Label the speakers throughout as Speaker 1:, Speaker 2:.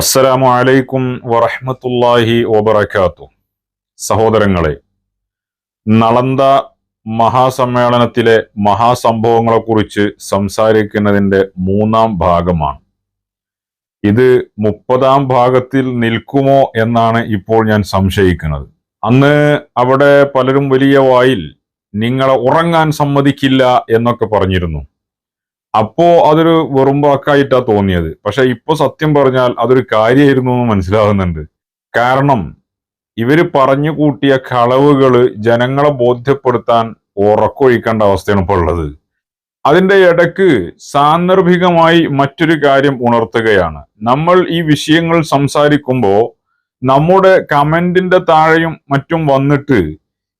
Speaker 1: അസ്സലാമു അലൈക്കും വറഹ്മത്തുള്ളാഹി വബറകാത്തു സഹോദരങ്ങളെ നളന്ദ മഹാസമ്മേളനത്തിലെ മഹാസംഭവങ്ങളെക്കുറിച്ച് സംസാരിക്കുന്നതിന്റെ മൂന്നാം ഭാഗമാണ്. ഇത് മുപ്പതാം ഭാഗത്തിൽ നിൽക്കുമോ എന്നാണ് ഇപ്പോൾ ഞാൻ സംശയിക്കുന്നത്. അന്ന് അവിടെ പലരും വലിയ വായിൽ നിങ്ങളെ ഉറങ്ങാൻ സമ്മതിക്കില്ല എന്നൊക്കെ പറഞ്ഞിരുന്നു. അപ്പോ അതൊരു വെറും വാക്കായിട്ടാ തോന്നിയത്. പക്ഷെ ഇപ്പൊ സത്യം പറഞ്ഞാൽ അതൊരു കാര്യമായിരുന്നു എന്ന് മനസ്സിലാകുന്നുണ്ട് കാരണം ഇവർ പറഞ്ഞു കൂട്ടിയ കളവുകൾ ജനങ്ങളെ ബോധ്യപ്പെടുത്താൻ ഉറക്കൊഴിക്കേണ്ട അവസ്ഥയാണ് ഇപ്പോൾ ഉള്ളത്. അതിന്റെ ഇടയ്ക്ക് സാന്ദർഭികമായി മറ്റൊരു കാര്യം ഉണർത്തുകയാണ്. നമ്മൾ ഈ വിഷയങ്ങൾ സംസാരിക്കുമ്പോൾ നമ്മുടെ കമന്റിന്റെ താഴെയും മറ്റും വന്നിട്ട്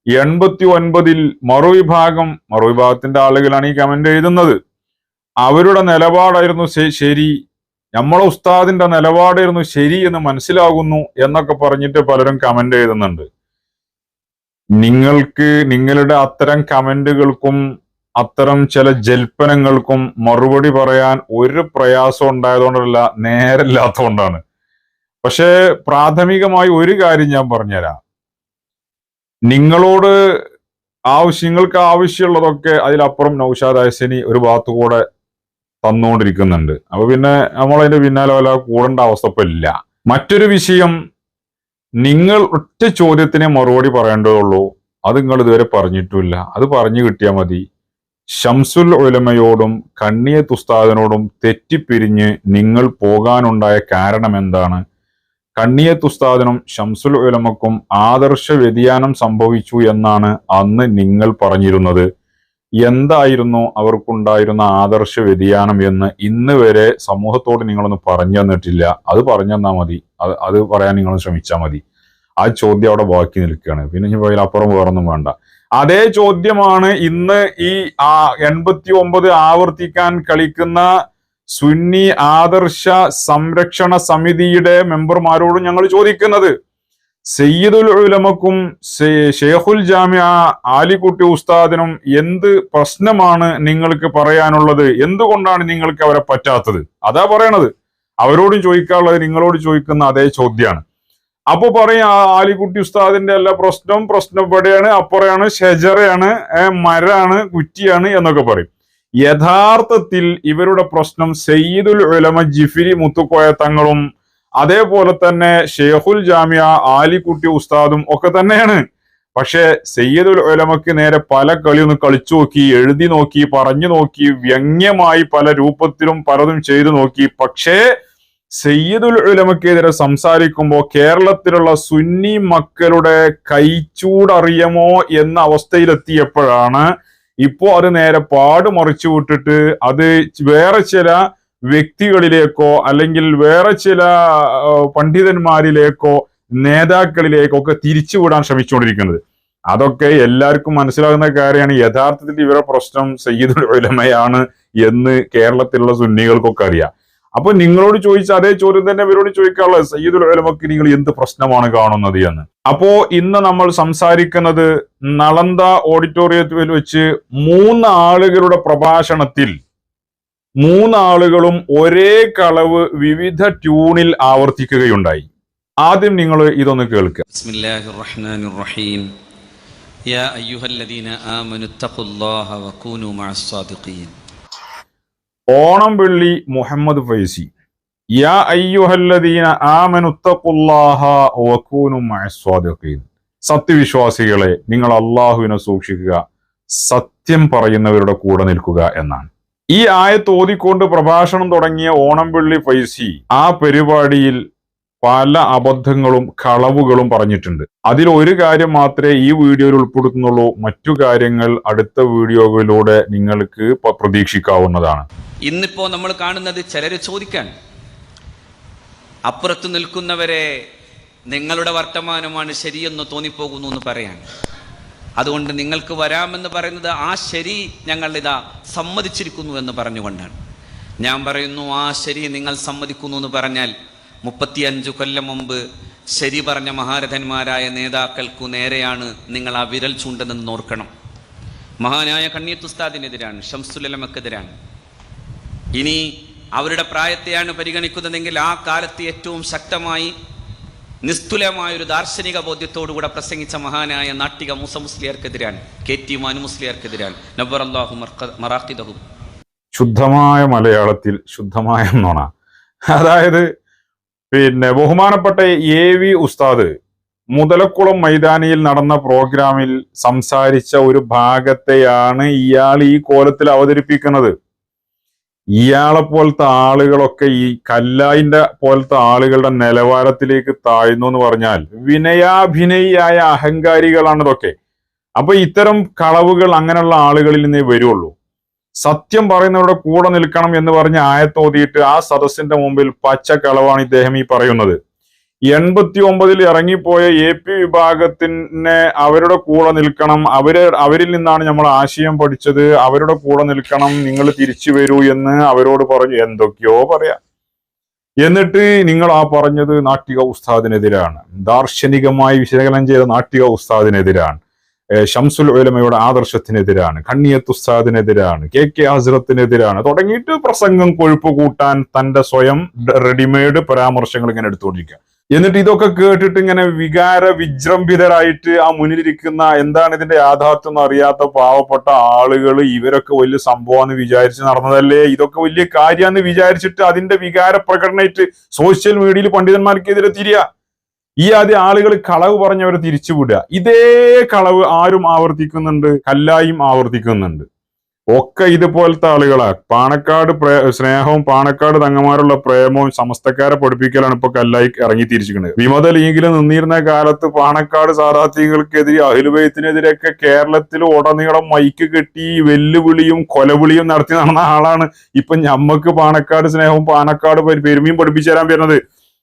Speaker 1: എൺപത്തി ഒൻപതിൽ മറുവിഭാഗം മറുവിഭാഗത്തിന്റെ ആളുകളാണ് ഈ കമന്റ് എഴുതുന്നത്. അവരുടെ നിലപാടായിരുന്നു ശരി. നമ്മളെ ഉസ്താദിന്റെ നിലപാടായിരുന്നു ശരി എന്ന് മനസ്സിലാകുന്നു എന്നൊക്കെ പറഞ്ഞിട്ട് പലരും കമന്റ് എഴുതുന്നുണ്ട്. നിങ്ങൾക്ക് നിങ്ങളുടെ അത്തരം കമന്റുകൾക്കും അത്തരം ചില ജൽപ്പനങ്ങൾക്കും മറുപടി പറയാൻ ഒരു പ്രയാസം ഉണ്ടായതുകൊണ്ടല്ല നേരമില്ലാത്തതുകൊണ്ടാണ്. പക്ഷേ പ്രാഥമികമായി ഒരു കാര്യം ഞാൻ പറഞ്ഞുതരാം. നിങ്ങളോട് ആവശ്യങ്ങൾക്ക് ആവശ്യമുള്ളതൊക്കെ അതിലപ്പുറം നൗഷാദ് ഹസനി ഒരു ഭാഗത്തു കൂടെ തന്നുകൊണ്ടിരിക്കുന്നുണ്ട് അപ്പൊ പിന്നെ നമ്മളതിന്റെ പിന്നാലെ വല്ല കൂടേണ്ട അവസ്ഥ ഇപ്പൊ ഇല്ല. മറ്റൊരു വിഷയം നിങ്ങൾ ഒറ്റ ചോദ്യത്തിനെ മറുപടി പറയേണ്ടതുള്ളൂ. അത് നിങ്ങൾ ഇതുവരെ പറഞ്ഞിട്ടുമില്ല. അത് പറഞ്ഞു കിട്ടിയാൽ മതി. ഷംസുൽ ഒലമയോടും കണ്ണിയത്ത് തുസ്താദിനോടും തെറ്റിപ്പിരിഞ്ഞ് നിങ്ങൾ പോകാനുണ്ടായ കാരണം എന്താണ്? കണ്ണിയത്ത് തുസ്താദിനും ഷംസുൽ ഉലമക്കും ആദർശ വ്യതിയാനം സംഭവിച്ചു എന്നാണ് അന്ന് നിങ്ങൾ പറഞ്ഞിരുന്നത്. എന്തായിരുന്നു അവർക്കുണ്ടായിരുന്ന ആദർശ വ്യതിയാനം എന്ന് ഇന്ന് വരെ സമൂഹത്തോട് നിങ്ങളൊന്ന് പറഞ്ഞു തന്നിട്ടില്ല. അത് പറഞ്ഞു തന്നാൽ മതി. അത് അത് പറയാൻ നിങ്ങൾ ശ്രമിച്ചാൽ മതി. ആ ചോദ്യം അവിടെ ബാക്കി നിൽക്കുകയാണ്. പിന്നെ ഇനി പോയാൽ അപ്പുറം വേറൊന്നും വേണ്ട. അതേ ചോദ്യമാണ് ഇന്ന് ഈ ആ എൺപത്തി ഒമ്പത് ആവർത്തിക്കാൻ കളിക്കുന്ന സുന്നി ആദർശ സംരക്ഷണ സമിതിയുടെ മെമ്പർമാരോടും ഞങ്ങൾ ചോദിക്കുന്നത്. സയ്യിദുൽ ഉലമക്കും ഷേഖുൽ ജാമ്യ ആലിക്കുട്ടി ഉസ്താദിനും എന്ത് പ്രശ്നമാണ് നിങ്ങൾക്ക് പറയാനുള്ളത്? എന്തുകൊണ്ടാണ് നിങ്ങൾക്ക് അവരെ പറ്റാത്തത്? അതാ പറയണത്. അവരോടും ചോദിക്കാനുള്ളത് നിങ്ങളോട് ചോദിക്കുന്ന അതേ ചോദ്യമാണ്. അപ്പൊ പറയും ആലിക്കുട്ടി ഉസ്താദിന്റെ എല്ലാ പ്രശ്നവും പ്രശ്നം ഇവിടെയാണ് അപ്പുറയാണ് ഷെജറയാണ് മരാണ് കുറ്റിയാണ് എന്നൊക്കെ പറയും. യഥാർത്ഥത്തിൽ ഇവരുടെ പ്രശ്നം സയ്യിദുൽ ഉലമ ജിഫിരി മുത്തുക്കോയ തങ്ങളും അതേപോലെ തന്നെ ഷെയ്ഖുൽ ജാമ്യ ആലിക്കുട്ടി ഉസ്താദും ഒക്കെ തന്നെയാണ്. പക്ഷെ സയ്യിദുൽ ഒലമക്ക് നേരെ പല കളി ഒന്ന് കളിച്ചു നോക്കി എഴുതി നോക്കി പറഞ്ഞു നോക്കി വ്യംഗ്യമായി പല രൂപത്തിലും പലതും ചെയ്തു നോക്കി. പക്ഷേ സയ്യിദുൽ ഉലമക്കെതിരെ സംസാരിക്കുമ്പോൾ കേരളത്തിലുള്ള സുന്നി മക്കളുടെ കൈച്ചൂടറിയമോ എന്ന അവസ്ഥയിലെത്തിയപ്പോഴാണ് ഇപ്പോ അത് നേരെ പാട് മറിച്ചു വിട്ടിട്ട് അത് വേറെ ചില വ്യക്തികളിലേക്കോ അല്ലെങ്കിൽ വേറെ ചില പണ്ഡിതന്മാരിലേക്കോ നേതാക്കളിലേക്കോ ഒക്കെ തിരിച്ചുവിടാൻ ശ്രമിച്ചുകൊണ്ടിരിക്കുന്നത്. അതൊക്കെ എല്ലാവർക്കും മനസ്സിലാകുന്ന കാര്യമാണ്. യഥാർത്ഥത്തിൽ ഇവരുടെ പ്രശ്നം സയ്യിദ് ഉലമയാണ് എന്ന് കേരളത്തിലുള്ള സുന്നികൾക്കൊക്കെ അറിയാം. അപ്പൊ നിങ്ങളോട് ചോദിച്ച അതേ ചോദ്യം തന്നെ ഇവരോട് ചോദിക്കാനുള്ളത് സയ്യിദ് ഉലമക്ക് നിങ്ങൾ എന്ത് പ്രശ്നമാണ് കാണുന്നത് എന്ന്. അപ്പോ ഇന്ന് നമ്മൾ സംസാരിക്കുന്നത് നളന്ത ഓഡിറ്റോറിയത്തിൽ വെച്ച് മൂന്ന് ആളുകളുടെ പ്രഭാഷണത്തിൽ മൂന്നാളുകളും ഒരേ കളവ് വിവിധ ട്യൂണിൽ ആവർത്തിക്കുകയുണ്ടായി. ആദ്യം നിങ്ങൾ ഇതൊന്ന് കേൾക്കുക. ഓണം വെള്ളി മുഹമ്മദ് ഫൈസി. യാ അയ്യുഹല്ലദീന വകൂനു സത്യവിശ്വാസികളെ നിങ്ങൾ അള്ളാഹുവിനെ സൂക്ഷിക്കുക സത്യം പറയുന്നവരുടെ കൂടെ നിൽക്കുക എന്നാണ്. ഈ ആയത്ത് ഓതിക്കൊണ്ട് പ്രഭാഷണം തുടങ്ങിയ ഓണം വെള്ളി ഫൈസി ആ പരിപാടിയിൽ പല അബദ്ധങ്ങളും കളവുകളും പറഞ്ഞിട്ടുണ്ട്. അതിൽ ഒരു കാര്യം മാത്രമേ ഈ വീഡിയോയിൽ ഉൾപ്പെടുത്തുന്നുള്ളൂ. മറ്റു കാര്യങ്ങൾ അടുത്ത വീഡിയോകളിലൂടെ നിങ്ങൾക്ക് പ്രതീക്ഷിക്കാവുന്നതാണ്.
Speaker 2: ഇന്നിപ്പോ നമ്മൾ കാണുന്നത് ചിലർ ചോദിക്കാൻ അപ്പുറത്ത് നിൽക്കുന്നവരെ നിങ്ങളുടെ വർത്തമാനമാണ് ശരിയെന്ന് തോന്നിപ്പോകുന്നു എന്ന് പറയാൻ. അതുകൊണ്ട് നിങ്ങൾക്ക് വരാമെന്ന് പറയുന്നത് ആ ശരി ഞങ്ങളിതാ സമ്മതിച്ചിരിക്കുന്നു എന്ന് പറഞ്ഞുകൊണ്ടാണ്. ഞാൻ പറയുന്നു ആ ശരി നിങ്ങൾ സമ്മതിക്കുന്നു എന്ന് പറഞ്ഞാൽ മുപ്പത്തിയഞ്ച് കൊല്ലം മുമ്പ് ശരി പറഞ്ഞ മഹാരഥന്മാരായ നേതാക്കൾക്കു നേരെയാണ് നിങ്ങൾ ആ വിരൽ ചൂണ്ടെന്ന് ഓർക്കണം. മഹാനായ കണ്ണിയത്തുസ്താദിനെതിരാണ് ഷംസുലമക്കെതിരാണ് ഇനി അവരുടെ പ്രായത്തെയാണ് പരിഗണിക്കുന്നതെങ്കിൽ ആ കാലത്ത് ഏറ്റവും ശക്തമായി നിസ്തുലമായ ഒരു ദാർശനിക ബോധ്യത്തോടുകൂടെ പ്രസംഗിച്ച മഹാനായ നാട്ടിക മൂസ മുസ്ലിയാർക്കെതിരാണ് കെ ടി മാനു മുസ്ലിയാർക്കെതിരാണ്. നബ്ബർ അള്ളാഹു മറാഖിദഹു.
Speaker 1: ശുദ്ധമായ മലയാളത്തിൽ ശുദ്ധമായ നുണ അതായത് പിന്നെ ബഹുമാനപ്പെട്ട എ വി ഉസ്താദ് മുതലക്കുളം മൈതാനിയിൽ നടന്ന പ്രോഗ്രാമിൽ സംസാരിച്ച ഒരു ഭാഗത്തെയാണ് ഇയാൾ ഈ കോലത്തിൽ അവതരിപ്പിക്കുന്നത്. ഇയാളെ പോലത്തെ ആളുകളൊക്കെ ഈ കല്ലായിന്റെ പോലത്തെ ആളുകളുടെ നിലവാരത്തിലേക്ക് താഴ്ന്നു എന്ന് പറഞ്ഞാൽ വിനയാഭിനയിയായ അഹങ്കാരികളാണ് ഇതൊക്കെ അപ്പൊ ഇത്തരം കളവുകൾ അങ്ങനെയുള്ള ആളുകളിൽ നിന്നേ വരുള്ളൂ. സത്യം പറയുന്നവരുടെ കൂടെ നിൽക്കണം എന്ന് പറഞ്ഞ് ആയത്തോതിയിട്ട് ആ സദസ്സിന്റെ മുമ്പിൽ പച്ച കളവാണ് ഇദ്ദേഹം ഈ പറയുന്നത്. എൺപത്തി ഒമ്പതിൽ ഇറങ്ങിപ്പോയ എ പി വിഭാഗത്തിനെ അവരുടെ കൂടെ നിൽക്കണം. അവർ അവരിൽ നിന്നാണ് നമ്മൾ ആശയം പഠിച്ചത്. അവരുടെ കൂടെ നിൽക്കണം നിങ്ങൾ തിരിച്ചു വരൂ എന്ന് അവരോട് പറഞ്ഞു എന്തൊക്കെയോ പറയാ. എന്നിട്ട് നിങ്ങൾ ആ പറഞ്ഞത് നാട്ടിക ഉസ്താദിനെതിരാണ്. ദാർശനികമായി വിശകലനം ചെയ്ത നാട്ടിക ഉസ്താദിനെതിരാണ്. ഷംസുൽ ഉലമയുടെ ആദർശത്തിനെതിരാണ്. കണ്ണിയത്ത് ഉസ്താദിനെതിരാണ്. കെ കെ ഹസ്രത്തിനെതിരാണ്. തുടങ്ങിയിട്ട് പ്രസംഗം കൊഴുപ്പ് കൂട്ടാൻ തന്റെ സ്വയം റെഡിമെയ്ഡ് പരാമർശങ്ങൾ ഇങ്ങനെ എടുത്തുകൊണ്ടിരിക്കുക. എന്നിട്ട് ഇതൊക്കെ കേട്ടിട്ട് ഇങ്ങനെ വികാര വിജൃംഭിതരായിട്ട് ആ മുന്നിലിരിക്കുന്ന എന്താണ് ഇതിന്റെ യാഥാർത്ഥ്യം അറിയാത്ത പാവപ്പെട്ട ആളുകൾ ഇവരൊക്കെ വലിയ സംഭവമാണെന്ന് വിചാരിച്ച് നടന്നതല്ലേ? ഇതൊക്കെ വലിയ കാര്യമാണെന്ന് വിചാരിച്ചിട്ട് അതിന്റെ വികാര പ്രകടനമായിട്ട് സോഷ്യൽ മീഡിയയിൽ പണ്ഡിതന്മാർക്കെതിരെ തിരിയ. ഈ ആദ്യം ആളുകൾ കളവ് പറഞ്ഞവരെ തിരിച്ചുവിടുക. ഇതേ കളവ് ആരും ആവർത്തിക്കുന്നുണ്ട് കല്ലായും ആവർത്തിക്കുന്നുണ്ട്. ഒക്കെ ഇതുപോലത്തെ ആളുകളാ. പാണക്കാട് സ്നേഹവും പാണക്കാട് തങ്ങന്മാരുള്ള പ്രേമവും സമസ്തക്കാരെ പഠിപ്പിക്കലാണ് ഇപ്പൊ കല്ലായി ഇറങ്ങി തിരിച്ചിരിക്കുന്നത്. വിമത ലീഗിൽ നിന്നിരുന്ന കാലത്ത് പാണക്കാട് സാധാർത്ഥികൾക്കെതിരെ അഹിലുബൈത്തിനെതിരെയൊക്കെ കേരളത്തിൽ ഉടനീളം മൈക്ക് കെട്ടി വെല്ലുവിളിയും കൊലവിളിയും നടത്തി നടന്ന ആളാണ് ഇപ്പൊ ഞമ്മക്ക് പാണക്കാട് സ്നേഹവും പാണക്കാട് പെരുമയും പഠിപ്പിച്ചു തരാൻ വരുന്നത്.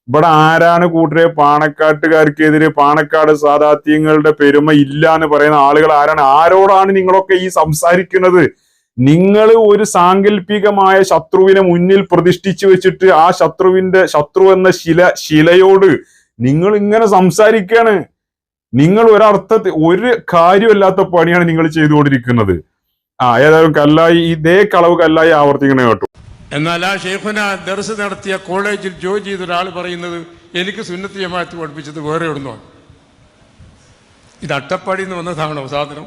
Speaker 1: ഇവിടെ ആരാണ് കൂട്ടരെ? പാണക്കാട്ടുകാർക്കെതിരെ പാണക്കാട് സാധാത്യങ്ങളുടെ പെരുമ ഇല്ല എന്ന് പറയുന്ന ആളുകൾ ആരാണ്? ആരോടാണ് നിങ്ങളൊക്കെ ഈ സംസാരിക്കുന്നത്? നിങ്ങൾ ഒരു സാങ്കല്പികമായ ശത്രുവിനെ മുന്നിൽ പ്രതിഷ്ഠിച്ചു വെച്ചിട്ട് ആ ശത്രുവിന്റെ ശത്രു എന്ന ശില ശിലയോട് നിങ്ങൾ ഇങ്ങനെ സംസാരിക്കാണ്. നിങ്ങൾ ഒരർത്ഥത്തിൽ ഒരു കാര്യമല്ലാത്ത പണിയാണ് നിങ്ങൾ ചെയ്തുകൊണ്ടിരിക്കുന്നത്. ആ ഏതായാലും കല്ലായി ഇതേ കളവ് കല്ലായി ആവർത്തിക്കണേ കേട്ടു.
Speaker 3: എന്നാൽ ആ ഷെയ്ഖുന ദർസ് നടത്തിയ കോളേജിൽ ജോയിൻ ചെയ്ത ഒരാൾ പറയുന്നത് എനിക്ക് സുന്നത്തി ജമാഅത്ത് പഠിപ്പിച്ചത് വേറെ എവിടുന്നോ. ഇത് അട്ടപ്പാടിയിൽ നിന്ന് വന്നതാണോ സാധനം.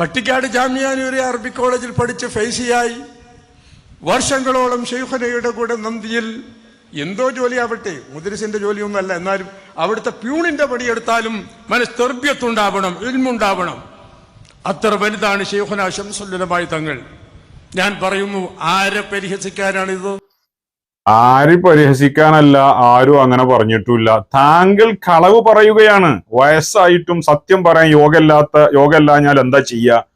Speaker 3: പട്ടിക്കാട് ജാമ്യാനൂരി അറബി കോളേജിൽ പഠിച്ച് ഫൈസിയായി. വർഷങ്ങളോളം ഷെയ്ഖനയുടെ കൂടെ നന്ദിയിൽ എന്തോ ജോലിയാവട്ടെ മുദ്രസിന്റെ ജോലിയൊന്നുമല്ല എന്നാലും അവിടുത്തെ പ്യൂണിന്റെ പണിയെടുത്താലും മനസ്തെർബ്യത്തുണ്ടാവണം ഇൽമുണ്ടാവണം. അത്ര വലുതാണ് ഷെയ്ഖുന ശംസുല്ലമായി തങ്ങൾ. ഞാൻ പറയുന്നു ആരെ പരിഹസിക്കാനാണിത്?
Speaker 1: ആര് പരിഹസിക്കാനല്ല ആരും അങ്ങനെ പറഞ്ഞിട്ടില്ല. താങ്കൾ കളവ് പറയുകയാണ്. വയസ്സായിട്ടും സത്യം പറയാൻ യോഗമില്ലാത്ത യോഗമില്ലാഞ്ഞാൽ എന്താ ചെയ്യുക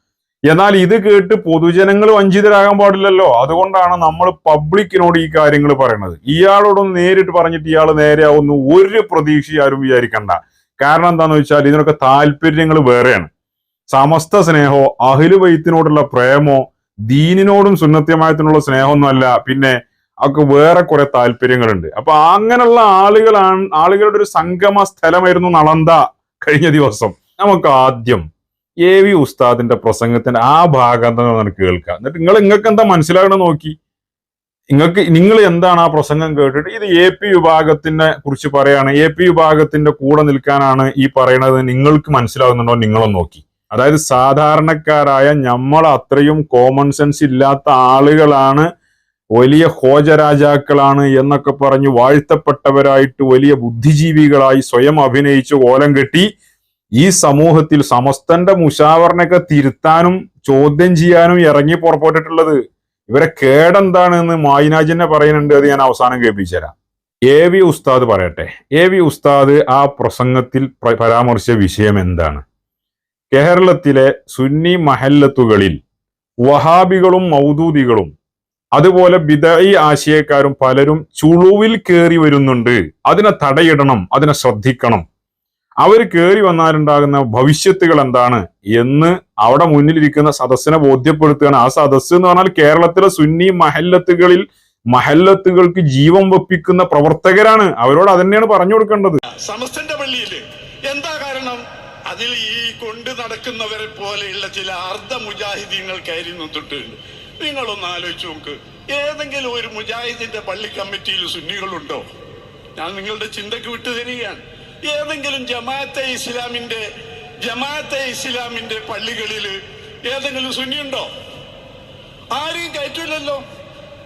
Speaker 1: എന്നാൽ ഇത് കേട്ട് പൊതുജനങ്ങൾ വഞ്ചിതരാകാൻ പാടില്ലല്ലോ. അതുകൊണ്ടാണ് നമ്മൾ പബ്ലിക്കിനോട് ഈ കാര്യങ്ങൾ പറയുന്നത് ഇയാളോടൊന്ന് നേരിട്ട് പറഞ്ഞിട്ട് ഇയാൾ നേരെയാവുന്നു ഒരു പ്രതീക്ഷ ആരും വിചാരിക്കണ്ട. കാരണം എന്താണെന്ന് വെച്ചാൽ ഇതിനൊക്കെ താല്പര്യങ്ങൾ വേറെയാണ്. സമസ്ത സ്നേഹമോ അഹിലു വൈത്തിനോടുള്ള പ്രേമോ ദീനിനോടും സുന്നത്യമായത്തിനുള്ള സ്നേഹമൊന്നുമല്ല. പിന്നെ ഒക്കെ വേറെ കുറെ താല്പര്യങ്ങളുണ്ട്. അപ്പൊ അങ്ങനെയുള്ള ആളുകളാണ് ആളുകളുടെ ഒരു സംഗമ സ്ഥലമായിരുന്നു നളന്ത കഴിഞ്ഞ ദിവസം. നമുക്ക് ആദ്യം എ വി ഉസ്താദിന്റെ പ്രസംഗത്തിന്റെ ആ ഭാഗം തന്നെ നമുക്ക് കേൾക്കാം. എന്നിട്ട് നിങ്ങൾ നിങ്ങൾക്ക് എന്താ മനസ്സിലാകണം നോക്കി. നിങ്ങൾക്ക് നിങ്ങൾ എന്താണ് ആ പ്രസംഗം കേട്ടിട്ട്? ഇത് എ പി വിഭാഗത്തിനെ കുറിച്ച് പറയാണ്. എ പി വിഭാഗത്തിന്റെ കൂടെ നിൽക്കാനാണ് ഈ പറയണത്. നിങ്ങൾക്ക് മനസ്സിലാകുന്നുണ്ടോ? നിങ്ങളും നോക്കി. അതായത് സാധാരണക്കാരായ നമ്മൾ അത്രയും കോമൺ സെൻസ് ഇല്ലാത്ത ആളുകളാണ് വലിയ ഹോജരാജാക്കളാണ് എന്നൊക്കെ പറഞ്ഞ് വാഴ്ത്തപ്പെട്ടവരായിട്ട് വലിയ ബുദ്ധിജീവികളായി സ്വയം അഭിനയിച്ച് കോലം കെട്ടി ഈ സമൂഹത്തിൽ സമസ്തന്റെ മുഷാവറിനൊക്കെ തിരുത്താനും ചോദ്യം ചെയ്യാനും ഇറങ്ങി പുറപ്പെട്ടിട്ടുള്ളത്. ഇവരെ കേടെന്താണ് എന്ന് മായിനാജിനെ പറയുന്നുണ്ട് അത് ഞാൻ അവസാനം കേൾപ്പിച്ചു തരാം. എ വി ഉസ്താദ് പറയട്ടെ. എ വി ഉസ്താദ് ആ പ്രസംഗത്തിൽ പ്ര- പരാമർശിച്ച വിഷയം എന്താണ്? കേരളത്തിലെ സുന്നി മഹല്ലത്തുകളിൽ വഹാബികളും മൗദൂദികളും അതുപോലെ ബിദഈ ആശയക്കാരും പലരും ചുളുവിൽ കയറി വരുന്നുണ്ട്. അതിനെ തടയിടണം അതിനെ ശ്രദ്ധിക്കണം. അവർ കയറി വന്നാലുണ്ടാകുന്ന ഭവിഷ്യത്തുകൾ എന്താണ്? എന്ന് അവിടെ മുന്നിലിരിക്കുന്ന സദസ്സിനെ ബോധ്യപ്പെടുത്തുകയാണ്. ആ സദസ്സ് എന്ന് പറഞ്ഞാൽ കേരളത്തിലെ സുന്നി മഹല്ലത്തുകളിൽ മഹല്ലത്തുകൾക്ക് ജീവൻ വെപ്പിക്കുന്ന പ്രവർത്തകരാണ്. അവരോട് അത് തന്നെയാണ് പറഞ്ഞു കൊടുക്കേണ്ടത്.
Speaker 4: സമസ്തന്റെ പള്ളിയിൽ. എന്താ കാരണം? അതിൽ ഈ കൊണ്ട് നടക്കുന്നവരെ പോലെയുള്ള ചില അർദ്ധ മുജാഹിദീങ്ങൾ കയറി നിന്നിട്ടുണ്ട് നിങ്ങളൊന്ന് ആലോചിച്ച് നോക്ക്. ഏതെങ്കിലും ഒരു മുജാഹിദിന്റെ പള്ളി കമ്മിറ്റിയിൽ സുന്നികളുണ്ടോ? ഞാൻ നിങ്ങളുടെ ചിന്തക്ക് വിട്ടു തരികയാണ് ഏതെങ്കിലും ജമാഅത്തെ ഇസ്ലാമിന്റെ ജമാഅത്തെ ഇസ്ലാമിന്റെ പള്ളികളിൽ ഏതെങ്കിലും സുന്നിയുണ്ടോ? ആരെയും കയറ്റില്ലല്ലോ.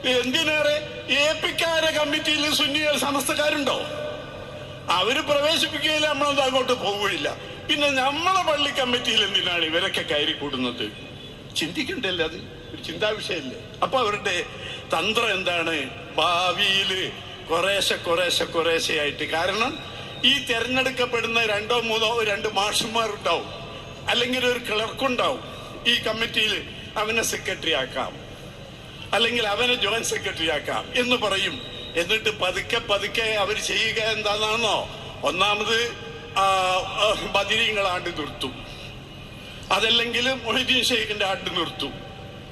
Speaker 4: എന്തിനേറെ ഏപ്പിക്കാരെ കമ്മിറ്റിയിൽ സുന്നികൾ സമസ്തക്കാരുണ്ടോ? അവർ പ്രവേശിപ്പിക്കുകയില്ല നമ്മളെന്താ അങ്ങോട്ട് പോവുകയില്ല. പിന്നെ നമ്മളെ പള്ളി കമ്മിറ്റിയിൽ എന്തിനാണ് ഇവരൊക്കെ കയറി കൂടുന്നത് ചിന്തിക്കണ്ടല്ലേ അത്? ഒരു ചിന്താ വിഷയമല്ലേ അപ്പൊ അവരുടെ തന്ത്രം എന്താണ്? ഭാവിയിൽ കുറേശ്ശെ കുറേശ്ശെ ആയിട്ട്. കാരണം ഈ തെരഞ്ഞെടുക്കപ്പെടുന്ന രണ്ടോ മൂന്നോ രണ്ട് മാഷന്മാരുണ്ടാവും. അല്ലെങ്കിൽ ഒരു ക്ലർക്കുണ്ടാവും. ഈ കമ്മിറ്റിയിൽ അവനെ സെക്രട്ടറി ആക്കാം. അല്ലെങ്കിൽ അവനെ ജോയിന്റ് സെക്രട്ടറി ആക്കാം എന്ന് പറയും. എന്നിട്ട് പതുക്കെ പതുക്കെ അവർ ചെയ്യുക എന്താണെന്നോ ഒന്നാമത് ബദിരീങ്ങൾ ആണ്ട് നിർത്തും. അതല്ലെങ്കിൽ മൊഹിദ്ദീൻ ഷെയ്ഖിന്റെ ആട്ട് നിർത്തും.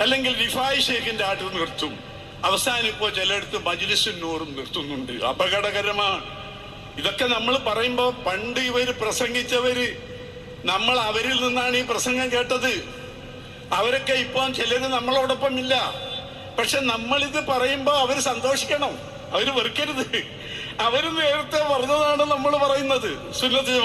Speaker 4: അല്ലെങ്കിൽ റിഫായ് ഷെയ്ഖിന്റെ ആട്ട് നിർത്തും. അവസാനം ഇപ്പോ ചിലയിടത്ത് നൂറും നിർത്തുന്നുണ്ട്. അപകടകരമാണ്. ഇതൊക്കെ നമ്മൾ പറയുമ്പോ പണ്ട് ഇവർ പ്രസംഗിച്ചവര് നമ്മൾ അവരിൽ നിന്നാണ് ഈ പ്രസംഗം കേട്ടത്. അവരൊക്കെ ഇപ്പം ചിലര് നമ്മളോടൊപ്പം ഇല്ല പക്ഷെ നമ്മളിത് പറയുമ്പോ അവർ സന്തോഷിക്കണം. അവർ വെറുക്കരുത്. അവർ നേരത്തെ പറഞ്ഞതാണ് നമ്മൾ പറയുന്നത് സുന്നത്ത്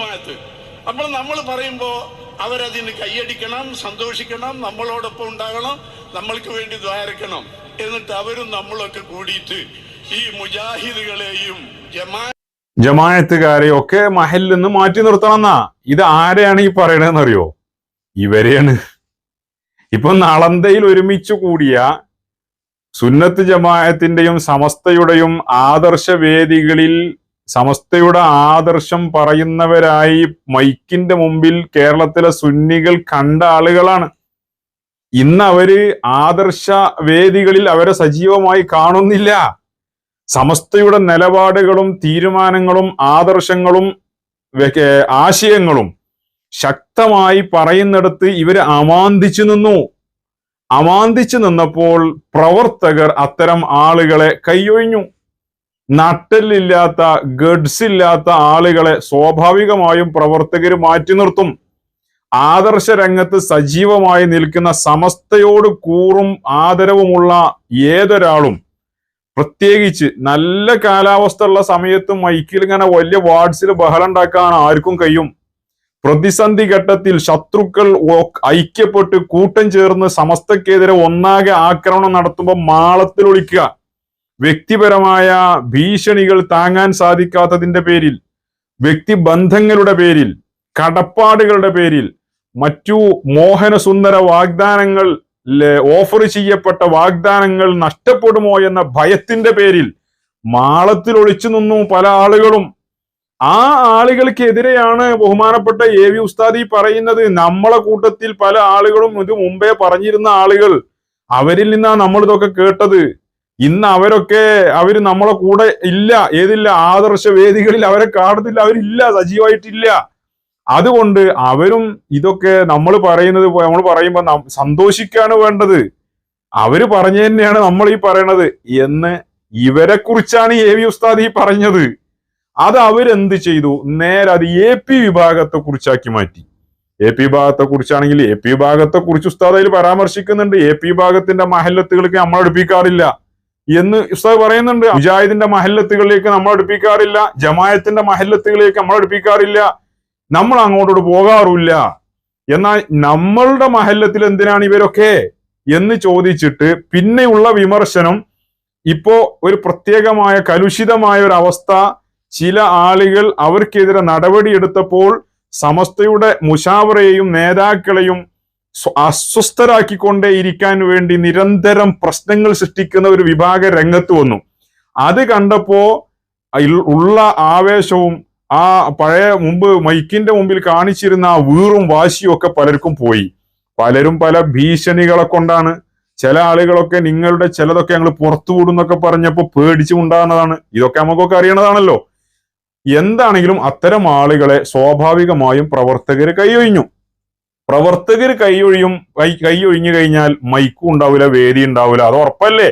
Speaker 4: അപ്പോൾ നമ്മൾ പറയുമ്പോ അവരതിന് കൈയടിക്കണം സന്തോഷിക്കണം നമ്മളോടൊപ്പം ഉണ്ടാകണം നമ്മൾക്ക് വേണ്ടി ദ്വാരക്കണം. എന്നിട്ട് അവരും നമ്മളൊക്കെ കൂടിയിട്ട് ഈ മുജാഹിദുകളെയും ജമാ
Speaker 1: ജമായത്തുകാരെ ഒക്കെ മഹലിൽ നിന്ന് മാറ്റി നിർത്തണം എന്നാ ഇത് ആരെയാണ് ഈ പറയണതെന്ന് അറിയോ ഇവരെയാണ്. ഇപ്പൊ നളന്തയിൽ ഒരുമിച്ച് കൂടിയ സുന്നത്ത് ജമായത്തിന്റെയും സമസ്തയുടെയും ആദർശ വേദികളിൽ സമസ്തയുടെ ആദർശം പറയുന്നവരായി മൈക്കിന്റെ മുമ്പിൽ കേരളത്തിലെ സുന്നികൾ കണ്ട ആളുകളാണ്. ഇന്ന് അവർ ആദർശ വേദികളിൽ അവരെ സജീവമായി കാണുന്നില്ല. സമസ്തയുടെ നിലപാടുകളും തീരുമാനങ്ങളും ആദർശങ്ങളും ആശയങ്ങളും ശക്തമായി പറയുന്നിടത്ത് ഇവർ അമാന്തിച്ചു നിന്നു. അമാന്തിച്ചു നിന്നപ്പോൾ പ്രവർത്തകർ അത്തരം ആളുകളെ കൈയൊഴിഞ്ഞു. നട്ടലില്ലാത്ത ഗഡ്സ് ഇല്ലാത്ത ആളുകളെ സ്വാഭാവികമായും പ്രവർത്തകർ മാറ്റി നിർത്തും. ആദർശ രംഗത്ത് സജീവമായി നിൽക്കുന്ന സമസ്തയോട് കൂറും ആദരവുമുള്ള ഏതൊരാളും പ്രത്യേകിച്ച് നല്ല കാലാവസ്ഥ ഉള്ള സമയത്ത് മൈക്കിൽ ഇങ്ങനെ വലിയ വാർഡ്സിൽ ബഹളം ഉണ്ടാക്കാൻ ആർക്കും കഴിയും. പ്രതിസന്ധി ഘട്ടത്തിൽ ശത്രുക്കൾ ഐക്യപ്പെട്ട് കൂട്ടം ചേർന്ന് സമസ്തക്കെതിരെ ഒന്നാകെ ആക്രമണം നടത്തുമ്പോൾ മാളത്തിൽ ഒളിക്കുക. വ്യക്തിപരമായ ഭീഷണികൾ താങ്ങാൻ സാധിക്കാത്തതിന്റെ പേരിൽ വ്യക്തിബന്ധങ്ങളുടെ പേരിൽ കടപ്പാടുകളുടെ പേരിൽ മറ്റു മോഹനസുന്ദര വാഗ്ദാനങ്ങൾ ഓഫർ ചെയ്യപ്പെട്ട വാഗ്ദാനങ്ങൾ നഷ്ടപ്പെടുമോ എന്ന ഭയത്തിന്റെ പേരിൽ മാളത്തിൽ ഒളിച്ചു നിന്നു പല ആളുകളും. ആ ആളുകൾക്കെതിരെയാണ് ബഹുമാനപ്പെട്ട എ വി ഉസ്താദി പറയുന്നത്. നമ്മളെ കൂട്ടത്തിൽ പല ആളുകളും ഇത് മുമ്പേ പറഞ്ഞിരുന്ന ആളുകൾ. അവരിൽ നിന്നാണ് നമ്മൾ ഇതൊക്കെ കേട്ടത്. ഇന്ന് അവരൊക്കെ അവർ നമ്മളെ കൂടെ ഇല്ല ഏതില്ല ആദർശ വേദികളിൽ അവരെ കാണുന്നില്ല അവരില്ല സജീവമായിട്ടില്ല അതുകൊണ്ട് അവരും ഇതൊക്കെ നമ്മൾ പറയുന്നത് നമ്മൾ പറയുമ്പോൾ സന്തോഷിക്കാണ് വേണ്ടത്. അവർ പറഞ്ഞു തന്നെയാണ് നമ്മൾ ഈ പറയണത്. എന്ന് ഇവരെ കുറിച്ചാണ് എ വി ഉസ്താദ് ഈ പറഞ്ഞത്. അത് അവരെന്ത് ചെയ്തു? നേരെ അത് എ പി വിഭാഗത്തെ കുറിച്ചാക്കി മാറ്റി. എ പി വിഭാഗത്തെ കുറിച്ചാണെങ്കിൽ എ പി വിഭാഗത്തെ കുറിച്ച് ഉസ്താദ് അതിൽ പരാമർശിക്കുന്നുണ്ട്. എ പി വിഭാഗത്തിന്റെ മഹല്ലത്തുകൾക്ക് നമ്മൾ അടുപ്പിക്കാറില്ല എന്ന് ഉസ്താദ് പറയുന്നുണ്ട്. മുജാഹിദിന്റെ മഹല്ലത്തുകളിലേക്ക് നമ്മൾ അടുപ്പിക്കാറില്ല. ജമായത്തിന്റെ മഹല്ലത്തുകളിലേക്ക് നമ്മൾ അടുപ്പിക്കാറില്ല. നമ്മൾ അങ്ങോട്ടോട്ട് പോകാറില്ല എന്നാൽ നമ്മളുടെ മഹല്ലത്തിൽ എന്തിനാണ് ഇവരൊക്കെ എന്ന് ചോദിച്ചിട്ട് പിന്നെയുള്ള വിമർശനം ഇപ്പോ ഒരു പ്രത്യേകമായ കലുഷിതമായ ഒരു അവസ്ഥ ചില ആളുകൾ അവർക്കെതിരെ നടപടിയെടുത്തപ്പോൾ സമസ്തയുടെ മുഷാവറയെയും നേതാക്കളെയും സ്വ- അസ്വസ്ഥരാക്കിക്കൊണ്ടേ ഇരിക്കാൻ വേണ്ടി നിരന്തരം പ്രശ്നങ്ങൾ സൃഷ്ടിക്കുന്ന ഒരു വിഭാഗ രംഗത്ത് വന്നു. അത് കണ്ടപ്പോ ഉള്ള ആവേശവും ആ പഴയ മുമ്പ് മൈക്കിന്റെ മുമ്പിൽ കാണിച്ചിരുന്ന ആ വീറും വാശിയും ഒക്കെ പലർക്കും പോയി. പലരും പല ഭീഷണികളെ കൊണ്ടാണ് ചില ആളുകളൊക്കെ നിങ്ങളുടെ ചിലതൊക്കെ ഞങ്ങൾ പുറത്തു വിടുന്നൊക്കെ പറഞ്ഞപ്പോ പേടിച്ചു ഉണ്ടാകുന്നതാണ് ഇതൊക്കെ നമുക്കൊക്കെ അറിയണതാണല്ലോ. എന്താണെങ്കിലും അത്തരം ആളുകളെ സ്വാഭാവികമായും പ്രവർത്തകർ കൈയൊഴിഞ്ഞു. പ്രവർത്തകർ കൈയൊഴിയും കൈ കൈയൊഴിഞ്ഞു കഴിഞ്ഞാൽ മൈക്കും ഉണ്ടാവില്ല വേദി ഉണ്ടാവില്ല. അത് ഉറപ്പല്ലേ?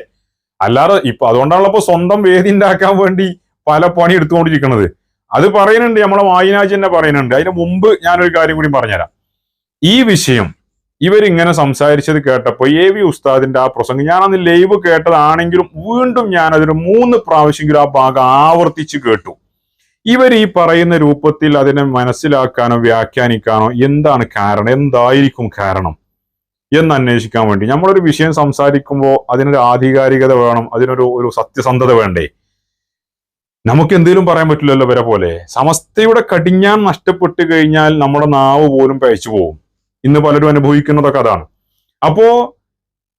Speaker 1: അല്ലാതെ ഇപ്പൊ അതുകൊണ്ടാണല്ലോ ഇപ്പൊ സ്വന്തം വേദി ഉണ്ടാക്കാൻ വേണ്ടി പല പണി എടുത്തുകൊണ്ടിരിക്കുന്നത്. അത് പറയുന്നുണ്ട് നമ്മളെ വായനാജ് തന്നെ പറയുന്നുണ്ട്. അതിന് മുമ്പ് ഞാനൊരു കാര്യം കൂടി പറഞ്ഞുതരാം. ഈ വിഷയം ഇവരിങ്ങനെ സംസാരിച്ചത് കേട്ടപ്പോൾ എ വി ഉസ്താദിന്റെ ആ പ്രസംഗം ഞാൻ അന്ന് ലൈവ് കേട്ടതാണെങ്കിലും വീണ്ടും അതിന് മൂന്ന് പ്രാവശ്യമെങ്കിലും ആ ഭാഗം ആവർത്തിച്ച് കേട്ടു. ഇവർ ഈ പറയുന്ന രൂപത്തിൽ അതിനെ മനസ്സിലാക്കാനോ വ്യാഖ്യാനിക്കാനോ എന്താണ് കാരണം? എന്തായിരിക്കും കാരണം? എന്ന് അന്വേഷിക്കാൻ വേണ്ടി. നമ്മളൊരു വിഷയം സംസാരിക്കുമ്പോൾ അതിനൊരു ആധികാരികത വേണം അതിനൊരു ഒരു സത്യസന്ധത വേണ്ടേ? നമുക്ക് എന്തെങ്കിലും പറയാൻ പറ്റില്ലല്ലോ വരെ പോലെ. സമസ്തയുടെ കടിഞ്ഞാൻ നഷ്ടപ്പെട്ടു കഴിഞ്ഞാൽ നമ്മുടെ നാവ് പോലും പയച്ചു പോകും. ഇന്ന് പലരും അനുഭവിക്കുന്നതൊക്കെ അതാണ്. അപ്പോ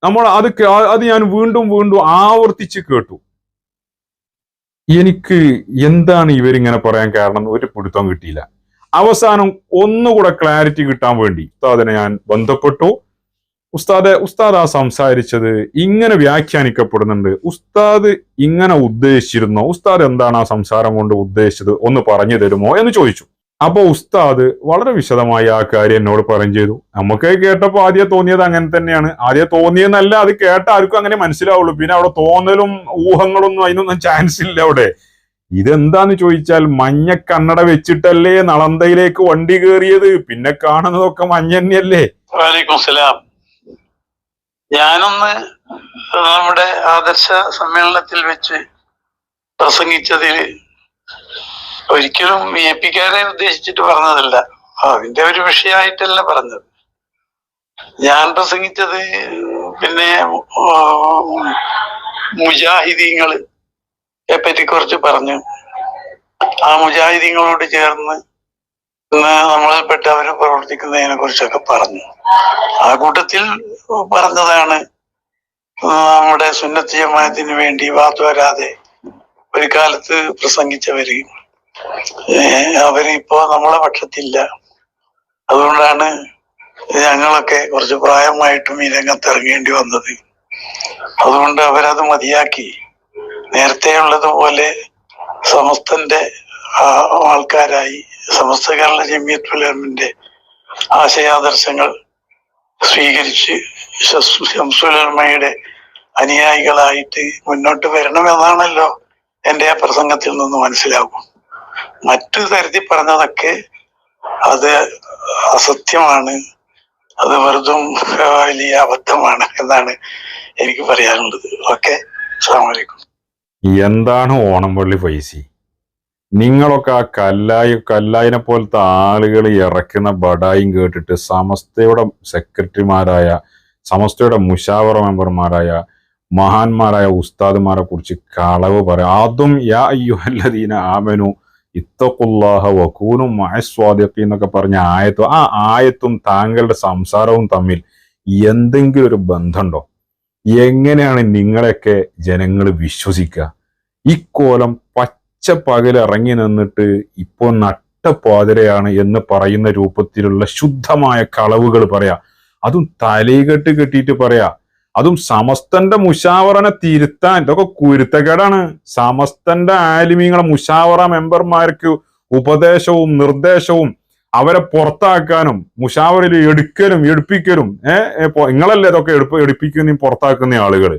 Speaker 1: നമ്മൾ അത് അത് ഞാൻ വീണ്ടും വീണ്ടും ആവർത്തിച്ച് കേട്ടു. എനിക്ക് എന്താണ് ഇവരിങ്ങനെ പറയാൻ കാരണം? ഒരു പിടുത്തം കിട്ടിയില്ല. അവസാനം ഒന്നുകൂടെ ക്ലാരിറ്റി കിട്ടാൻ വേണ്ടി ഉസ്താദിനെ ഞാൻ ബന്ധപ്പെട്ടു. ഉസ്താദ് ഉസ്താദ് ആ സംസാരിച്ചത് ഇങ്ങനെ വ്യാഖ്യാനിക്കപ്പെടുന്നുണ്ട്. ഉസ്താദ് ഇങ്ങനെ ഉദ്ദേശിച്ചിരുന്നോ? ഉസ്താദ് എന്താണ് ആ സംസാരം കൊണ്ട് ഉദ്ദേശിച്ചത്? ഒന്ന് പറഞ്ഞു തരുമോ എന്ന് ചോദിച്ചു. അപ്പൊ ഉസ്താദ് വളരെ വിശദമായി ആ കാര്യം എന്നോട് പറയും ചെയ്തു. നമുക്ക് കേട്ടപ്പോൾ ആദ്യം തോന്നിയത് അങ്ങനെ തന്നെയാണ്. ആദ്യം തോന്നിയെന്നല്ല അത് കേട്ട ആർക്കും അങ്ങനെ മനസ്സിലാവുള്ളൂ. പിന്നെ അവിടെ തോന്നലും ഊഹങ്ങളൊന്നും അതിനൊന്നും ചാൻസ് ഇല്ല അവിടെ. ഇതെന്താന്ന് ചോദിച്ചാൽ മഞ്ഞ കണ്ണട വെച്ചിട്ടല്ലേ നളന്തയിലേക്ക് വണ്ടി കയറിയത് പിന്നെ കാണുന്നതൊക്കെ മഞ്ഞ തന്നെയല്ലേ?
Speaker 5: ഞാനൊന്ന് നമ്മുടെ ആദർശ സമ്മേളനത്തിൽ വെച്ച് പ്രസംഗിച്ചതിൽ ഒരിക്കലും വി എ കാരെ ഉദ്ദേശിച്ചിട്ട് പറഞ്ഞതല്ല. അതിന്റെ ഒരു വിഷയമായിട്ടല്ല പറഞ്ഞത്. ഞാൻ പ്രസംഗിച്ചത് പിന്നെ മുജാഹിദീങ്ങൾ പറ്റി കുറച്ച് പറഞ്ഞു. ആ മുജാഹിദീങ്ങളോട് ചേർന്ന് ഇന്ന് നമ്മളിൽപ്പെട്ടവർ പ്രവർത്തിക്കുന്നതിനെ കുറിച്ചൊക്കെ പറഞ്ഞു. ആ കൂട്ടത്തിൽ പറഞ്ഞതാണ് നമ്മുടെ സുന്നത്ത് ജമാഅത്തിന് വേണ്ടി വാത്തു വരാതെ ഒരു കാലത്ത് പ്രസംഗിച്ചവര്. ഏഹ് അവരിപ്പോ നമ്മളെ പക്ഷത്തില്ല. അതുകൊണ്ടാണ് ഞങ്ങളൊക്കെ കുറച്ച് പ്രായമായിട്ടും ഈ രംഗത്ത് ഇറങ്ങേണ്ടി വന്നത്. അതുകൊണ്ട് അവരത് മതിയാക്കി. നേരത്തെ ഉള്ളതുപോലെ സമസ്തന്റെ ആൾക്കാരായി സമസ്ത കേരള ജമിയത്തുലമിന്റെ ആശയാദർശങ്ങൾ സ്വീകരിച്ച് ശംസുലമയുടെ അനുയായികളായിട്ട് മുന്നോട്ട് വരണമെന്നാണല്ലോ എന്റെ ആ പ്രസംഗത്തിൽ നിന്ന് മനസ്സിലാകും. മറ്റു തരത്തിൽ പറഞ്ഞതൊക്കെ അത് അസത്യമാണ്. അത് വെറുതും വലിയ അബദ്ധമാണ് എന്നാണ് എനിക്ക് പറയാനുള്ളത്. ഓക്കെ? അസ്സാമലൈക്കും
Speaker 1: എന്താണ് ഓണംപള്ളി പൈസി? നിങ്ങളൊക്കെ ആ കല്ലായ കല്ലായിനെ പോലത്തെ ആളുകൾ ഇറക്കുന്ന ബടായും കേട്ടിട്ട് സമസ്തയുടെ സെക്രട്ടറിമാരായ സമസ്തയുടെ മുഷാവറ മെമ്പർമാരായ മഹാന്മാരായ ഉസ്താദുമാരെ കുറിച്ച് കളവ് പറയാം. അതും യാ അയ്യുഹല്ലദീന ആമനു ഇത്തഖുല്ലാഹ വക്കൂനും മഹസ്വാദിഖി എന്നൊക്കെ പറഞ്ഞ ആയത്തും ആ ആയത്തും താങ്കളുടെ സംസാരവും തമ്മിൽ എന്തെങ്കിലും ഒരു ബന്ധമുണ്ടോ? എങ്ങനെയാണ് നിങ്ങളെയൊക്കെ ജനങ്ങൾ വിശ്വസിക്കുക? ഇക്കോലം പച്ച പകൽ ഇറങ്ങി നിന്നിട്ട് ഇപ്പോൾ നട്ടപ്പാതിരയാണ് എന്ന് പറയുന്ന രൂപത്തിലുള്ള ശുദ്ധമായ കളവുകൾ പറയാ. അതും തലയികെട്ട് കെട്ടിയിട്ട് പറയാ. അതും സമസ്തന്റെ മുഷാവറനെ തിരുത്താൻ. ഇതൊക്കെ കുരുത്തക്കേടാണ്. സമസ്തന്റെ ആലിമീങ്ങളെ മുഷാവറ മെമ്പർമാർക്ക് ഉപദേശവും നിർദ്ദേശവും അവരെ പുറത്താക്കാനും മുഷാവറിൽ എടുക്കലും എടുപ്പിക്കലും ഏഹ് നിങ്ങളല്ലേ ഇതൊക്കെ എടുപ്പ് എടുപ്പിക്കുന്നതും പുറത്താക്കുന്ന ആളുകൾ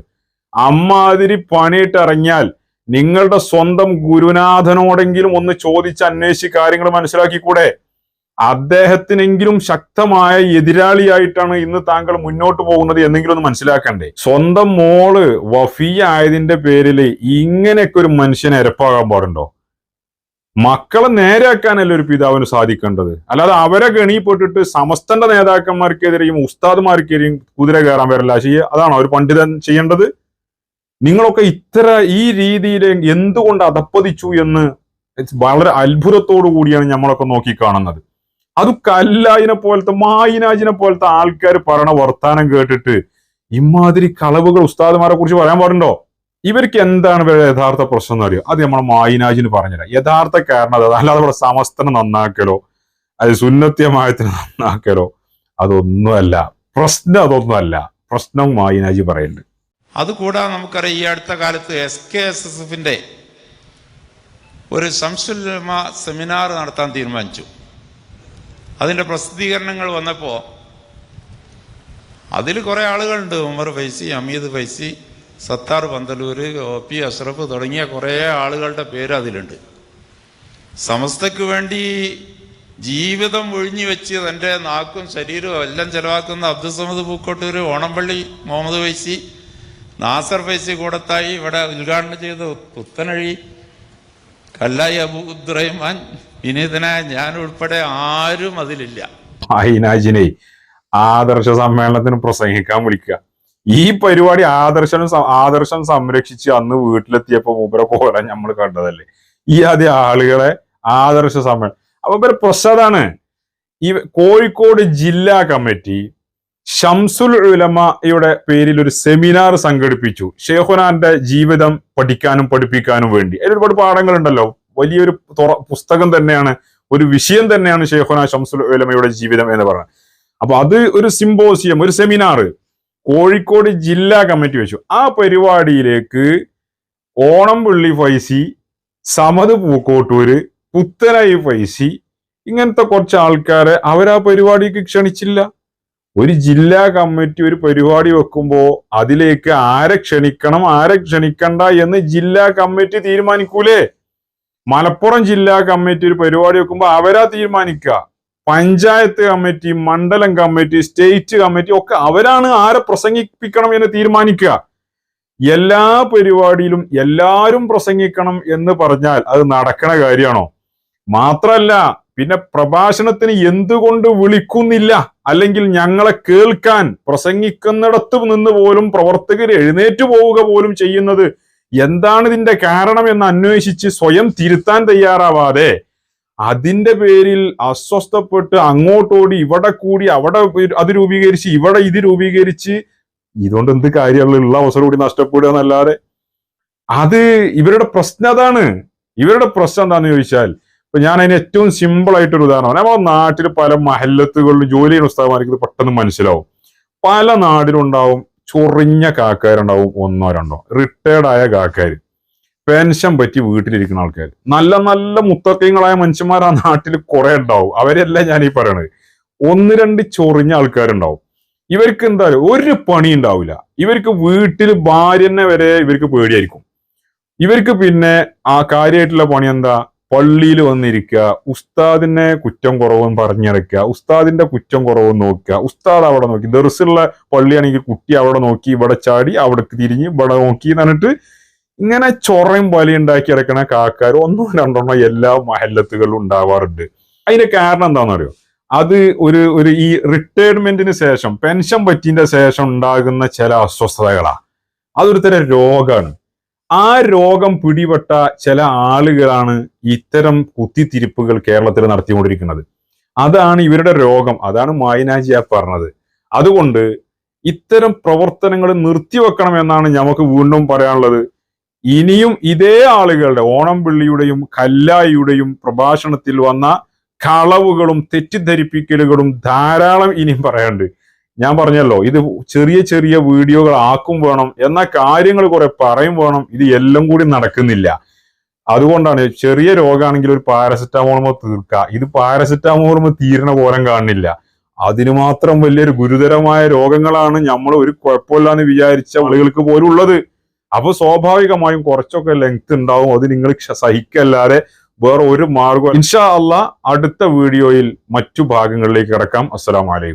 Speaker 1: അമ്മാതിരി പണിയിട്ടിറങ്ങിയാൽ നിങ്ങളുടെ സ്വന്തം ഗുരുനാഥനോടെങ്കിലും ഒന്ന് ചോദിച്ച് അന്വേഷിച്ച് കാര്യങ്ങൾ മനസ്സിലാക്കിക്കൂടെ? അദ്ദേഹത്തിനെങ്കിലും ശക്തമായ എതിരാളിയായിട്ടാണ് ഇന്ന് താങ്കൾ മുന്നോട്ട് പോകുന്നത് എന്നെങ്കിലും ഒന്ന് മനസ്സിലാക്കണ്ടേ? സ്വന്തം മോൾ വഫിയ ആയതിന്റെ പേരിൽ ഇങ്ങനെയൊക്കെ ഒരു മനുഷ്യനെ എരപ്പാകാൻ പാടുണ്ടോ? മക്കളെ നേരെയാക്കാനല്ല ഒരു പിതാവിന് സാധിക്കേണ്ടത്? അല്ലാതെ അവരെ ഗണിപ്പെട്ടിട്ട് സമസ്തന്റെ നേതാക്കന്മാർക്കെതിരെയും ഉസ്താദ്മാർക്കെതിരെയും കുതിര കയറാൻ വരില്ല. ചെയ്യുക അതാണോ ഒരു പണ്ഡിതൻ ചെയ്യേണ്ടത്? നിങ്ങളൊക്കെ ഇത്ര ഈ രീതിയിൽ എന്തുകൊണ്ട് അധപ്പതിച്ചു എന്ന് വളരെ അത്ഭുതത്തോടു കൂടിയാണ് നമ്മളൊക്കെ നോക്കിക്കാണുന്നത്. അത് കല്ലായിനെ പോലത്തെ മായിനാജിനെ പോലത്തെ ആൾക്കാർ പറയണ വർത്താനം കേട്ടിട്ട് ഇമാതിരി കളവുകൾ ഉസ്താദുമാരെ കുറിച്ച് പറയാൻ പാടുണ്ടോ? ഇവർക്ക് എന്താണ് ഇവരുടെ യഥാർത്ഥ പ്രശ്നം എന്ന് അറിയോ? അത് നമ്മളെ മായിനാജിന് പറഞ്ഞുതരാം. യഥാർത്ഥ കാരണം അത് അല്ലാതെ ഇവിടെ സമസ്തനെ നന്നാക്കലോ അത് സുന്നത്യമായത്തിന് നന്നാക്കലോ അതൊന്നുമല്ല. പ്രശ്നം അതൊന്നുമല്ല. പ്രശ്നം മായിനാജി പറയുന്നുണ്ട്.
Speaker 6: അതുകൂടാതെ നമുക്കറിയാം ഈ അടുത്ത കാലത്ത് എസ് കെ എസ് എസ് എഫിന്റെ ഒരു സംശുലമ സെമിനാർ നടത്താൻ തീരുമാനിച്ചു. അതിന്റെ പ്രസിദ്ധീകരണങ്ങൾ വന്നപ്പോൾ അതിൽ കുറേ ആളുകളുണ്ട് ഉമർ ഫൈസി അമീദ് ഫൈസി സത്താർ പന്തലൂർ ഒ പി അഷ്റഫ് തുടങ്ങിയ കുറേ ആളുകളുടെ പേര് അതിലുണ്ട്. സമസ്തയ്ക്ക് വേണ്ടി ജീവിതം ഒഴിഞ്ഞു വെച്ച് തന്റെ നാക്കും ശരീരവും എല്ലാം ചെലവാക്കുന്ന അബ്ദുസമദ് പൂക്കോട്ടൂർ ഓണംപള്ളി മുഹമ്മദ് ഫൈസി നാസർ ഫൈസി കൂടത്തായി ഇവിടെ ഉദ്ഘാടനം ചെയ്ത പുത്തനഴി കല്ലായി അബുദ്റഹിമാൻ വിനീതനായ ഞാൻ ഉൾപ്പെടെ ആരും അതിലില്ല.
Speaker 1: മൈനാജിനെ ആദർശ സമ്മേളനത്തിന് പ്രസംഗിക്കാൻ വിളിക്കുക. ഈ പരിപാടി ആദർശം ആദർശം സംരക്ഷിച്ച് അന്ന് വീട്ടിലെത്തിയപ്പോ മൂപ്പര കോല നമ്മൾ കണ്ടതല്ലേ? ഈ ആദ്യ ആളുകളെ ആദർശ സമ്മേളനം. അപ്പൊ ഇവരെ പ്രസാദാണ്. ഈ കോഴിക്കോട് ജില്ലാ കമ്മിറ്റി ഷംസുൽ ഉലമയുടെ പേരിൽ ഒരു സെമിനാർ സംഘടിപ്പിച്ചു. ഷെയ്ഖുനാന്റെ ജീവിതം പഠിക്കാനും പഠിപ്പിക്കാനും വേണ്ടി. അതിൽ ഒരുപാട് പാഠങ്ങളുണ്ടല്ലോ. വലിയൊരു പുസ്തകം തന്നെയാണ് ഒരു വിഷയം തന്നെയാണ് ഷെയ്ഖുന ഷംസുൽ ഉലമയുടെ ജീവിതം എന്ന് പറയുന്നത്. അപ്പൊ അത് ഒരു സിംബോസിയം ഒരു സെമിനാർ കോഴിക്കോട് ജില്ലാ കമ്മിറ്റി വെച്ചു. ആ പരിപാടിയിലേക്ക് ഓണം പുള്ളി ഫൈസി സമത് പൂക്കോട്ടൂര് പുത്തനായി ഫൈസി ഇങ്ങനത്തെ കുറച്ച് ആൾക്കാരെ അവരാ പരിപാടിക്ക് ക്ഷണിച്ചില്ല. ഒരു ജില്ലാ കമ്മിറ്റി ഒരു പരിപാടി വെക്കുമ്പോൾ അതിലേക്ക് ആരെ ക്ഷണിക്കണം ആരെ ക്ഷണിക്കണ്ട എന്ന് ജില്ലാ കമ്മിറ്റി തീരുമാനിക്കൂലേ? മലപ്പുറം ജില്ലാ കമ്മിറ്റി ഒരു പരിപാടി വെക്കുമ്പോൾ അവരാ തീരുമാനിക്കുക പഞ്ചായത്ത് കമ്മിറ്റി മണ്ഡലം കമ്മിറ്റി സ്റ്റേറ്റ് കമ്മിറ്റി ഒക്കെ അവരാണ് ആരെ പ്രസംഗിപ്പിക്കണം എന്ന് തീരുമാനിക്കുക എല്ലാ പരിപാടിയിലും എല്ലാവരും പ്രസംഗിക്കണം എന്ന് പറഞ്ഞാൽ അത് നടക്കണ കാര്യമാണോ? മാത്രല്ല പിന്നെ പ്രഭാഷണത്തിന് എന്തുകൊണ്ട് വിളിക്കുന്നില്ല? അല്ലെങ്കിൽ ഞങ്ങളെ കേൾക്കാൻ പ്രസംഗിക്കുന്നിടത്തു നിന്ന് പോലും പ്രവർത്തകർ എഴുന്നേറ്റ് പോവുക പോലും ചെയ്യുന്നത് എന്താണ് ഇതിന്റെ കാരണം എന്ന് അന്വേഷിച്ച് സ്വയം തിരുത്താൻ തയ്യാറാവാതെ അതിന്റെ പേരിൽ അസ്വസ്ഥപ്പെട്ട് അങ്ങോട്ടോടി ഇവിടെ കൂടി അവിടെ അത് രൂപീകരിച്ച് ഇവിടെ ഇത് രൂപീകരിച്ച് ഇതുകൊണ്ട് എന്ത് കാര്യമുള്ള ഉള്ള അവസരം കൂടി നഷ്ടപ്പെടുക എന്നല്ലാതെ. അത് ഇവരുടെ പ്രശ്നം അതാണ്. ഇവരുടെ പ്രശ്നം എന്താണെന്ന് ചോദിച്ചാൽ ഇപ്പൊ ഞാൻ അതിന് ഏറ്റവും സിമ്പിൾ ആയിട്ടൊരു ഉദാഹരണം. നമ്മുടെ നാട്ടിൽ പല മഹല്ലത്തുകളിലും ജോലി ചെയ്യുന്ന ഉസ്താദന്മാർക്ക് ഇത് പെട്ടെന്ന് മനസ്സിലാവും. പല നാടിലുണ്ടാവും ചൊറിഞ്ഞ കാക്കാരുണ്ടാവും ഒന്നോ രണ്ടോ. റിട്ടയർഡ് ആയ കാക്കാർ പെൻഷൻ പറ്റി വീട്ടിലിരിക്കുന്ന ആൾക്കാർ നല്ല നല്ല മുത്തക്കങ്ങളായ മനുഷ്യന്മാർ ആ നാട്ടിൽ കുറെ ഉണ്ടാവും. അവരെയല്ല ഞാൻ ഈ പറയണത്. ഒന്ന് രണ്ട് ചൊറിഞ്ഞ ആൾക്കാരുണ്ടാവും. ഇവർക്ക് എന്താ ഒരു പണി ഉണ്ടാവില്ല ഇവർക്ക് വീട്ടിൽ ഭാര്യനെ വരെ ഇവർക്ക് പേടിയായിരിക്കും. ഇവർക്ക് പിന്നെ ആ കാര്യമായിട്ടുള്ള പണി എന്താ? പള്ളിയിൽ വന്നിരിക്കുക ഉസ്താദിനെ കുറ്റം കുറവും പറഞ്ഞിറക്കുക ഉസ്താദിന്റെ കുറ്റം കുറവും നോക്കുക ഉസ്താദ് അവിടെ നോക്കി ദർസുള്ള പള്ളിയാണെങ്കിൽ കുട്ടി അവിടെ നോക്കി ഇവിടെ ചാടി അവിടെ തിരിഞ്ഞ് ഇവിടെ നോക്കി എന്ന് പറഞ്ഞിട്ട് ഇങ്ങനെ ചൊറയും വലി ഉണ്ടാക്കി ഇറക്കണ കാക്കാർ ഒന്നോ രണ്ടെണ്ണോ എല്ലാ മഹല്ലത്തുകളിലും ഉണ്ടാവാറുണ്ട്. അതിന്റെ കാരണം എന്താണെന്ന് അറിയോ അത് ഒരു ഒരു ഈ റിട്ടയർമെന്റിന് ശേഷം പെൻഷൻ പറ്റിന്റെ ശേഷം ഉണ്ടാകുന്ന ചില അസ്വസ്ഥതകളാ. അതൊരു തരം രോഗമാണ് ആ രോഗം പിടിപെട്ട ചില ആളുകളാണ് ഇത്തരം കുത്തിത്തിരിപ്പുകൾ കേരളത്തിൽ നടത്തിക്കൊണ്ടിരിക്കുന്നത്. അതാണ് ഇവരുടെ രോഗം. അതാണ് മായനാജി ആ പറഞ്ഞത്. അതുകൊണ്ട് ഇത്തരം പ്രവർത്തനങ്ങൾ നിർത്തിവെക്കണം എന്നാണ് നമുക്ക് വീണ്ടും പറയാനുള്ളത്. ഇനിയും ഇതേ ആളുകളുടെ ഓണം പിള്ളിയുടെയും കല്ലായിയുടെയും പ്രഭാഷണത്തിൽ വന്ന കളവുകളും തെറ്റിദ്ധരിപ്പിക്കലുകളും ധാരാളം ഇനിയും പറയാനുണ്ട്. ഞാൻ പറഞ്ഞല്ലോ ഇത് ചെറിയ ചെറിയ വീഡിയോകൾ ആക്കും വേണം എന്ന കാര്യങ്ങൾ കുറെ പറയും വേണം ഇത് എല്ലാം കൂടി നടക്കുന്നില്ല. അതുകൊണ്ടാണ് ചെറിയ രോഗമാണെങ്കിൽ ഒരു പാരസെറ്റാമോളുമോ തീർക്കുക ഇത് പാരസെറ്റാമോളുമോ തീരണ പോലും കാണുന്നില്ല. അതിന് മാത്രം വലിയൊരു ഗുരുതരമായ രോഗങ്ങളാണ് നമ്മൾ ഒരു കുഴപ്പമില്ലാന്ന് വിചാരിച്ച ആളുകൾക്ക് പോലും ഉള്ളത്. അപ്പൊ സ്വാഭാവികമായും കുറച്ചൊക്കെ ലെങ്ത് ഉണ്ടാവും അത് നിങ്ങൾ സഹിക്കല്ലാതെ വേറെ ഒരു മാർഗം ഇൻഷാ അള്ളാ അടുത്ത വീഡിയോയിൽ മറ്റു ഭാഗങ്ങളിലേക്ക് കിടക്കാം. അസ്സലാമലൈക്കും